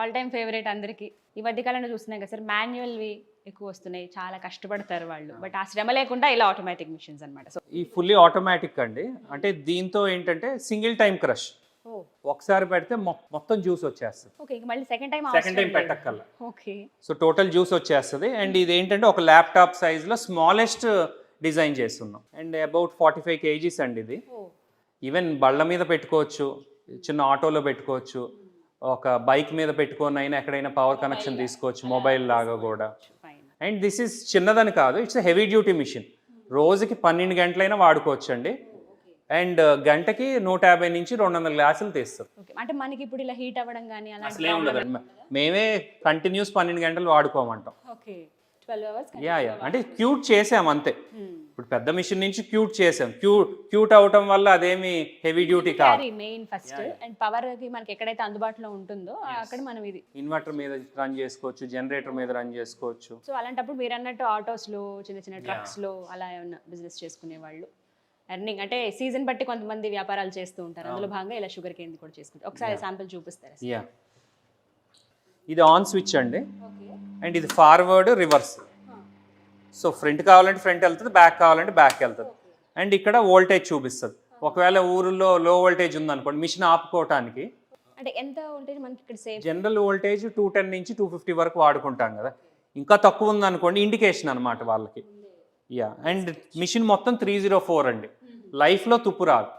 All time favourite అందరికి. ఈ మధ్య కాలంలో చూస్తున్నాం కదా సార్ మాన్యువల్వి ఎక్కువ వస్తున్నాయి చాలా కష్టపడతారు వాళ్ళు. బట్ ఆ శ్రమ లేకుండా ఇలా ఆటోమేటిక్ మిషన్స్ అన్నమాట. సో ఈ ఫుల్లీ ఆటోమేటిక్ అండి. అంటే దీంతో ఏంటంటే సింగిల్ టైం క్రష్ ఒకసారి పెడితే మొత్తం జ్యూస్ వచ్చేస్తుంది. ఓకే ఇక మళ్ళీ సెకండ్ టైం సెకండ్ టైం పెట్టక్కల్లా ఓకే సో టోటల్ జ్యూస్ వచ్చేస్తుంది. అండ్ ఇది ఏంటంటే ఒక ల్యాప్టాప్ సైజ్లో స్మాలెస్ట్ డిజైన్ చేస్తున్నాం. And about forty five kgs అండి ఇది. ఈవెన్ బళ్ళ మీద పెట్టుకోవచ్చు చిన్న ఆటోలో పెట్టుకోవచ్చు. ఒక బైక్ మీద పెట్టుకొని అయినా ఎక్కడైనా పవర్ కనెక్షన్ తీసుకోవచ్చు మొబైల్ లాగా కూడా. అండ్ దిస్ ఇస్ చిన్నదని కాదు ఇట్స్ హెవీ డ్యూటీ మిషన్ రోజుకి పన్నెండు గంటలైనా వాడుకోవచ్చు అండి అండ్ గంటకి నూట యాభై నుంచి రెండు వందల గ్లాసులు తీస్తాం ఓకే అంటే మనకి ఇప్పుడు ఇలా హీట్ అవ్వడం కానీ అసలే ఉండదు. మేమే కంటిన్యూస్ పన్నెండు గంటలు వాడుకోమంటాం. Okay twelve hours yeah yeah అంటే క్యూట్ చేసాం అంతే. ఇప్పుడు పెద్ద మిషన్ నుంచి క్యూట్ చేసాం క్యూ క్యూట్ అవటం వల్ల అదేమి హెవీ డ్యూటీ కాదు. మెయిన్ ఫస్ట్ అండ్ పవర్కి మనకి ఎక్కడైతే అందుబాటులో ఉంటుందో అక్కడ మనం ఇది. ఇన్వర్టర్ మీద రన్ చేసుకోవచ్చు జనరేటర్ మీద రన్ చేసుకోవచ్చు. సో అలాంటప్పుడు మీరు అన్నట్టు ఆటోస్లో చిన్న చిన్న ట్రక్స్లో అలా ఏమన్నా బిజినెస్ చేసుకునే వాళ్ళు ఎర్నింగ్ అంటే సీజన్ బట్టి కొంతమంది వ్యాపారాలు చేస్తూ ఉంటారు. అందులో భాగంగా ఇలా షుగర్ కేన్ కూడా చేసుకుంటారు. ఒకసారి శాంపిల్ చూపిస్తారా యా ఇది ఆన్ స్విచ్ అండి. అండ్ ఇది ఫార్వర్డ్ రివర్స్ సో ఫ్రంట్ కావాలంటే ఫ్రంట్ వెళ్తుంది బ్యాక్ కావాలంటే బ్యాక్ వెళ్తుంది. అండ్ ఇక్కడ వోల్టేజ్ చూపిస్తుంది. ఒకవేళ ఊరిలో లో వోల్టేజ్ ఉందనుకోండి మిషన్ ఆపుకోవటానికి అంటే ఎంత ఉంటే మనకి ఇక్కడ safe general voltage two ten నుంచి టూ ఫిఫ్టీ వరకు వాడుకుంటాం కదా. ఇంకా తక్కువ ఉందనుకోండి ఇండికేషన్ అనమాట వాళ్ళకి. యా అండ్ మిషన్ మొత్తం త్రీ జీరో ఫోర్ అండి. లైఫ్లో తుప్పు రాదు.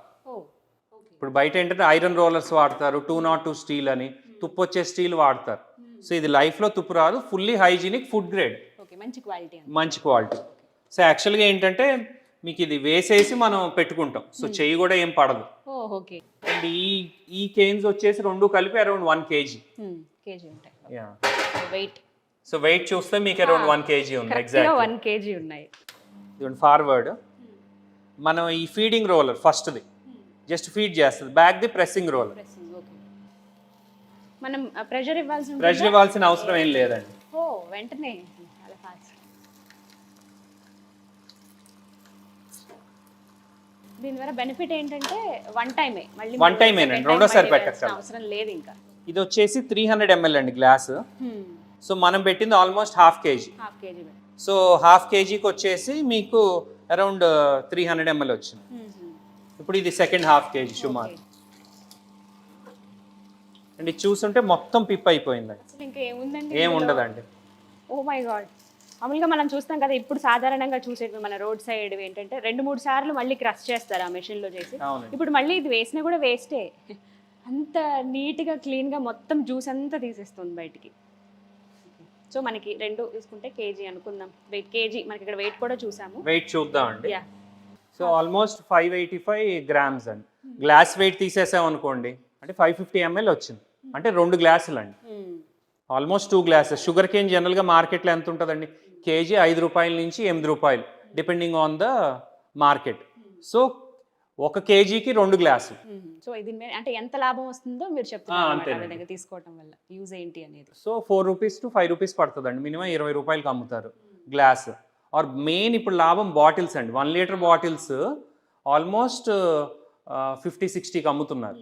ఇప్పుడు బయట ఏంటంటే ఐరన్ రోలర్స్ వాడతారు టూ నాట్ టూ స్టీల్ అని. తుప్పు వచ్చే స్టీల్ వాడతారు. సో ఇది లైఫ్లో తుప్పు రాదు ఫుల్లీ హైజీనిక్ ఫుడ్ గ్రేడ్ మంచి క్వాలిటీ మంచి క్వాలిటీ. సో యాక్చువల్గా ఏంటంటే మీకు ఇది వేసేసి మనం పెట్టుకుంటాం. సో చెయ్యి కూడా ఏం పడదు. ఓకే. అండ్ ఈ ఈ కేన్స్ వచ్చేసి రెండు కలిపి అరౌండ్ వన్ కేజీ. కేజీ ఉంటాయి. వెయిట్ సో వెయిట్ చూస్తే మీకు అరౌండ్ వన్ కేజీ ఉంది ఎగ్జాక్ట్ వన్ కేజీ ఉన్నాయి. ఫార్వర్డ్ మనం ఈ ఫీడింగ్ రోలర్ ఫస్ట్ది జస్ట్ ఫీడ్ చేస్తుంది. ప్రెస్సింగ్ రోలర్ ప్రెస్సింగ్ ఓకే మనం ప్రెషర్ ఇవ్వాల్సి ఉంటుంది ప్రెషర్ ఇవ్వాల్సిన అవసరం ఏం లేదండి. ఓ వెంటనే చాలా ఫాస్ట్ దీని ద్వారా బెనిఫిట్ ఏంటంటే వన్ టైమే మళ్ళీ time ఏనండి, రెండోసారి పెట్టక్కర్లేదు. అవసరం లేదు ఇంకా. ఇది వచ్చేసి త్రీ హండ్రెడ్ ఎంఎల్ అండి గ్లాస్ సో మనం పెట్టింది almost half kg half kg so half కేజీకి వచ్చేసి మీకు అరౌండ్ త్రీ హండ్రెడ్ ఎంఎల్ వచ్చింది. ఇప్పుడు ఇది సెకండ్ హాఫ్ కేజీ సుమారు. అండ్ ఇది చూస్తుంటే మొత్తం పిప్ అయిపోయిందండి. అసలు ఇంకా ఏముందండి ఏం ఉండదండి. ఓ మై గాడ్ మామూలుగా మనం చూస్తాం కదా ఇప్పుడు సాధారణంగా చూసేవి మన రోడ్ సైడ్ ఏంటంటే రెండు మూడు సార్లు మళ్ళీ క్రష్ చేస్తారు ఆ machine లో చేసి. ఇప్పుడు మళ్ళీ ఇది వేసినా కూడా వేస్టే. అంత నీట్గా క్లీన్గా మొత్తం జ్యూస్ అంతా తీసేస్తుంది బయటికి. సో మనకి రెండు తీసుకుంటే కేజీ అనుకుందాం. Weight kg. మనకి ఇక్కడ వెయిట్ కూడా చూసాము. వెయిట్ చూద్దామండి. Yeah so almost five eighty five grams అండి. గ్లాస్ వెయిట్ తీసేసాం అనుకోండి అంటే ఫైవ్ ఫిఫ్టీ ఎంఎల్ వచ్చింది. అంటే రెండు గ్లాసులు అండి almost two glasses. Sugar cane జనరల్గా మార్కెట్లో ఎంత ఉంటుందండి? కేజీ ఐదు రూపాయల నుంచి ఎనిమిది రూపాయలు depending on the market so ఒక కేజీకి రెండు గ్లాసులు. సో ఇది అంటే ఎంత లాభం వస్తుందో మీరు చెప్తున్నారు తీసుకోవటం వల్ల. యూజ్ ఏంటి అనేది. So four rupees to five rupees పడుతుందండి మినిమం ఇరవై రూపాయలకి అమ్ముతారు గ్లాస్. ఆర్ మెయిన్ ఇప్పుడు లాభం బాటిల్స్ అండి one litre bottles almost fifty సిక్స్టీకి అమ్ముతున్నారు.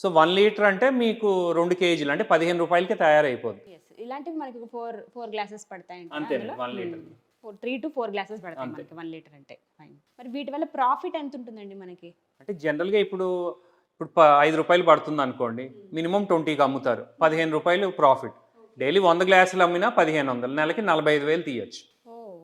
సో వన్ లీటర్ అంటే మీకు రెండు కేజీలు అంటే పదిహేను రూపాయలకి తయారైపోతుంది. ఇలాంటివి మనకి ఫోర్ ఫోర్ గ్లాసెస్ పడతాయి one litre. Four three to four glasses పడతాయి మనకి వన్ లీటర్ అంటే. ఫైన్ మరి వీటి వల్ల ప్రాఫిట్ ఎంత ఉంటుందండి మనకి? అంటే జనరల్గా ఇప్పుడు ఇప్పుడు ఐదు రూపాయలు పడుతుంది అనుకోండి మినిమం ట్వంటీకి అమ్ముతారు. పదిహేను రూపాయలు ప్రాఫిట్. డైలీ వంద గ్లాసులు అమ్మినా పదిహేను వందలు నెలకి నలభై ఐదు వేలు తీయచ్చు.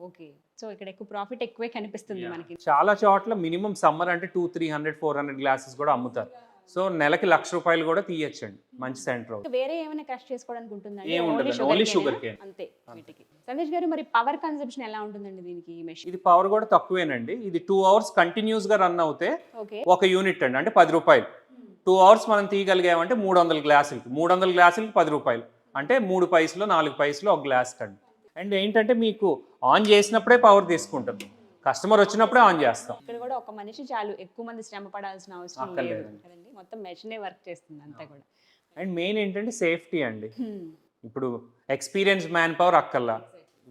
ఓకే. సో ఇక్కడ ఎక్కువ ప్రాఫిట్ ఎక్కువే కనిపిస్తుంది మనకి. చాలా చోట్ల మినిమం సమ్మర్ అంటే two three hundred four hundred glasses కూడా అమ్ముతారు. సో నెలకి లక్ష రూపాయలు కూడా తీయచ్చండి. మంచి సెంటర్ వేరే ఏమైనా క్రష్ చేసుకోవడానికి ఉంటుందండి sugar ఏనా? cane. అంతే వీటికి. గారు మరి పవర్ కన్సంప్షన్ ఎలా ఉంటుందండి దీనికి ఈ మెషిన్ ఇది పవర్ కూడా తక్కువేనండి. ఇది టూ అవర్స్ కంటిన్యూస్గా రన్ అవుతే ఒక యూనిట్ అండి. అంటే పది రూపాయలు. టూ అవర్స్ మనం తీయగలిగామంటే మూడు వందల గ్లాసులకి. మూడు వందల గ్లాసులకి పది రూపాయలు. అంటే మూడు పైసలు నాలుగు పైసలు ఒక గ్లాస్ కండి. అండ్ ఏంటంటే మీకు ఆన్ చేసినప్పుడే పవర్ తీసుకుంటుంది కస్టమర్ వచ్చినప్పుడే ఆన్ చేస్తాం. ఇక్కడ కూడా ఒక మనిషి చాలు. ఎక్కువ మంది శ్రమ పడాల్సిన అవసరం లేదు. మొత్తం మెషినే వర్క్ చేస్తుంది అంతా కూడా. అండ్ మెయిన్ ఏంటంటే సేఫ్టీ అండి. ఇప్పుడు ఎక్స్పీరియన్స్ మ్యాన్ పవర్ అక్కర్లా.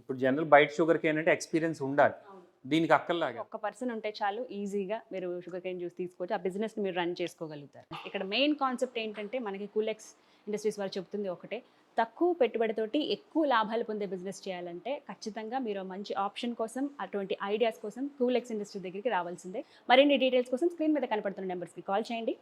ఇప్పుడు జనరల్ బయట షుగర్కి ఏంటంటే ఎక్స్పీరియన్స్ ఉండాలి. దీనికి అక్కర్లాగా. ఒక పర్సన్ ఉంటే చాలు ఈజీగా మీరు షుగర్ కేన్ జ్యూస్ తీసుకోవచ్చు. ఆ బిజినెస్ మీరు రన్ చేసుకోగలుగుతారు. ఇక్కడ మెయిన్ కాన్సెప్ట్ ఏంటంటే మనకి కూలెక్స్ ఇండస్ట్రీస్ వారు చెప్తుంది ఒకటే. తక్కువ పెట్టుబడితోటి ఎక్కువ లాభాలు పొందే బిజినెస్ చేయాలంటే ఖచ్చితంగా మీరు మంచి ఆప్షన్ కోసం అటువంటి ఐడియాస్ కోసం కూలెక్స్ ఇండస్ట్రీ దగ్గరికి రావాల్సిందే. మరిన్ని డీటెయిల్స్ కోసం స్క్రీన్ మీద కనపడుతున్న నెంబర్స్కి కాల్ చేయండి.